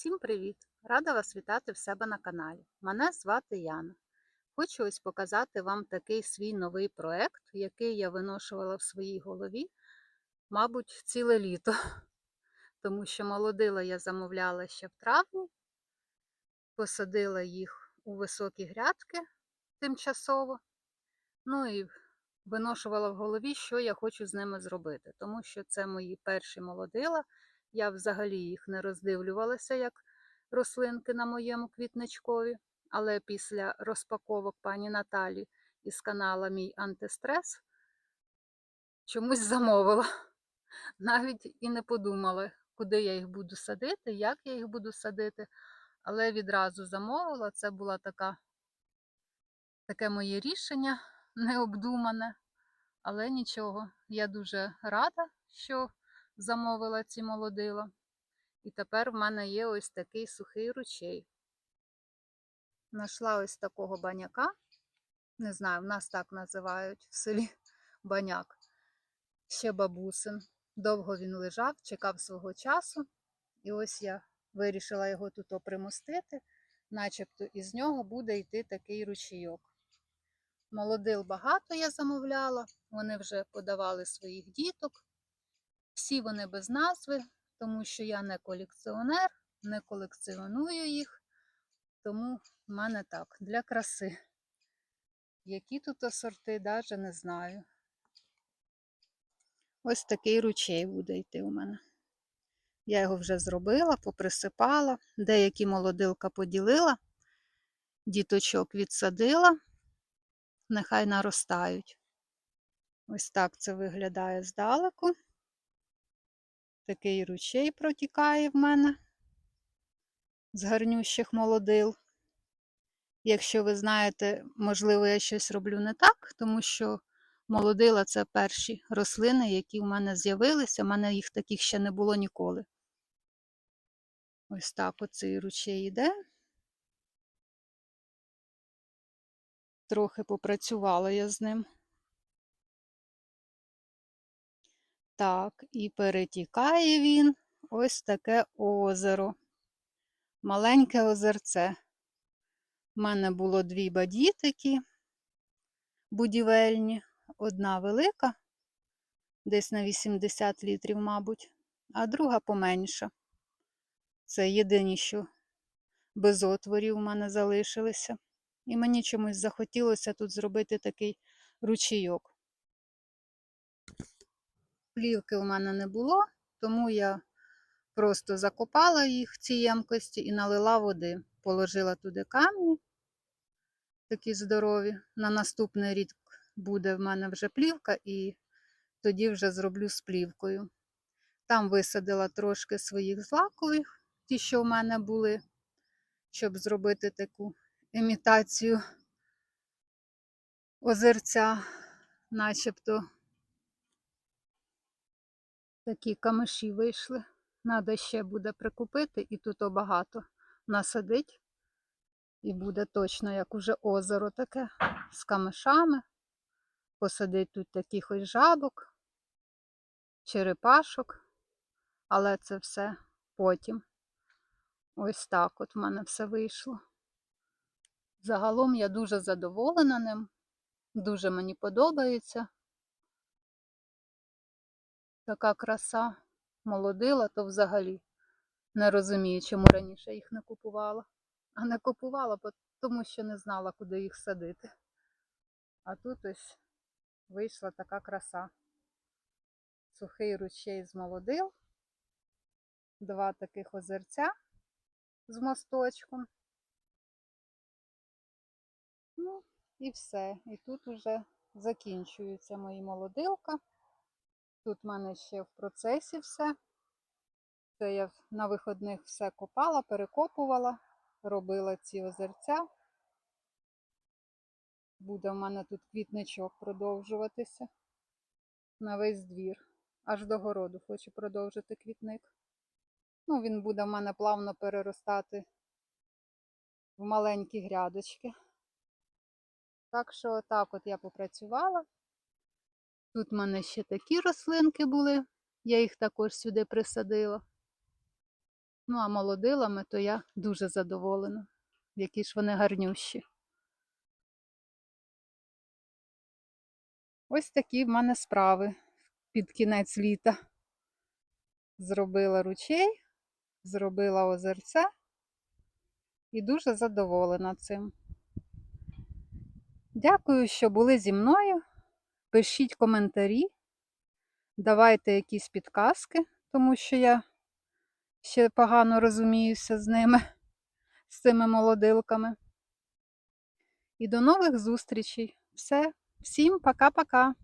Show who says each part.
Speaker 1: Всім привіт! Рада вас вітати в себе на каналі. Мене звати Яна. Хочу ось показати вам такий свій новий проект, який я виношувала в своїй голові, мабуть, ціле літо. Тому що молодила я замовляла ще в травні, посадила їх у високі грядки тимчасово. Ну і виношувала в голові, що я хочу з ними зробити, тому що це мої перші молодила. Я взагалі їх не роздивлювалася як рослинки на моєму квітничкові, але після розпаковок пані Наталі із канала Мій антистрес чомусь замовила. Навіть і не подумала, куди я їх буду садити, як я їх буду садити, але відразу замовила. Це була така, таке моє рішення необдумане, але нічого. Я дуже рада, що замовила ці молодила. І тепер в мене є ось такий сухий ручей. Нашла ось такого баняка. Не знаю, в нас так називають в селі баняк. Ще бабусин. Довго він лежав, чекав свого часу. І ось я вирішила його тут опримостити, начебто із нього буде йти такий ручійок. Молодил багато я замовляла, вони вже подавали своїх діток. Всі вони без назви, тому що я не колекціонер, не колекціоную їх, тому в мене так, для краси. Які тут асорти, навіть не знаю. Ось такий ручей буде йти у мене. Я його вже зробила, поприсипала, деякі молодилка поділила, діточок відсадила, нехай наростають. Ось так це виглядає здалеку. Такий ручей протікає в мене з гарнющих молодил. Якщо ви знаєте, можливо, я щось роблю не так, тому що молодила це перші рослини, які в мене з'явилися. У мене їх таких ще не було ніколи. Ось так оцей ручей йде. Трохи попрацювала я з ним. Так, і перетікає він ось таке озеро. Маленьке озерце. У мене було дві бадітики будівельні, одна велика, десь на 80 літрів, мабуть, а друга поменша. Це єдині, що без отворів у мене залишилися. І мені чомусь захотілося тут зробити такий ручійок. Плівки у мене не було, тому я просто закопала їх в ці ємкості і налила води. Положила туди камні, такі здорові. На наступний рік буде в мене вже плівка, і тоді вже зроблю з плівкою. Там висадила трошки своїх злакових, ті, що в мене були, щоб зробити таку імітацію озерця, начебто такі камиші вийшли. Надо ще буде прикупити, і тут багато насадить. І буде точно, як уже озеро таке, з камишами. Посадить тут таких ось жабок, черепашок, але це все потім. Ось так от в мене все вийшло. Загалом я дуже задоволена ним, дуже мені подобається. Така краса молодила, то взагалі не розумію, чому раніше їх не купувала. А не купувала, тому що не знала, куди їх садити. А тут ось вийшла така краса. Сухий ручей з молодил, два таких озерця з мосточком. Ну, і все. І тут уже закінчується мої молодилка. Тут в мене ще в процесі все. Це я на виходних все копала, перекопувала, робила ці озерця. Буде в мене тут квітничок продовжуватися на весь двір. Аж до городу хочу продовжити квітник. Ну, він буде в мене плавно переростати в маленькі грядочки. Так що, отак от я попрацювала. Тут в мене ще такі рослинки були, я їх також сюди присадила. Ну, а молодилами, то я дуже задоволена. Які ж вони гарнющі. Ось такі в мене справи під кінець літа. Зробила ручей, зробила озерця і дуже задоволена цим. Дякую, що були зі мною. Пишіть коментарі, давайте якісь підказки, тому що я ще погано розуміюся з ними, з цими молодилками. І до нових зустрічей. Все, всім пока-пока.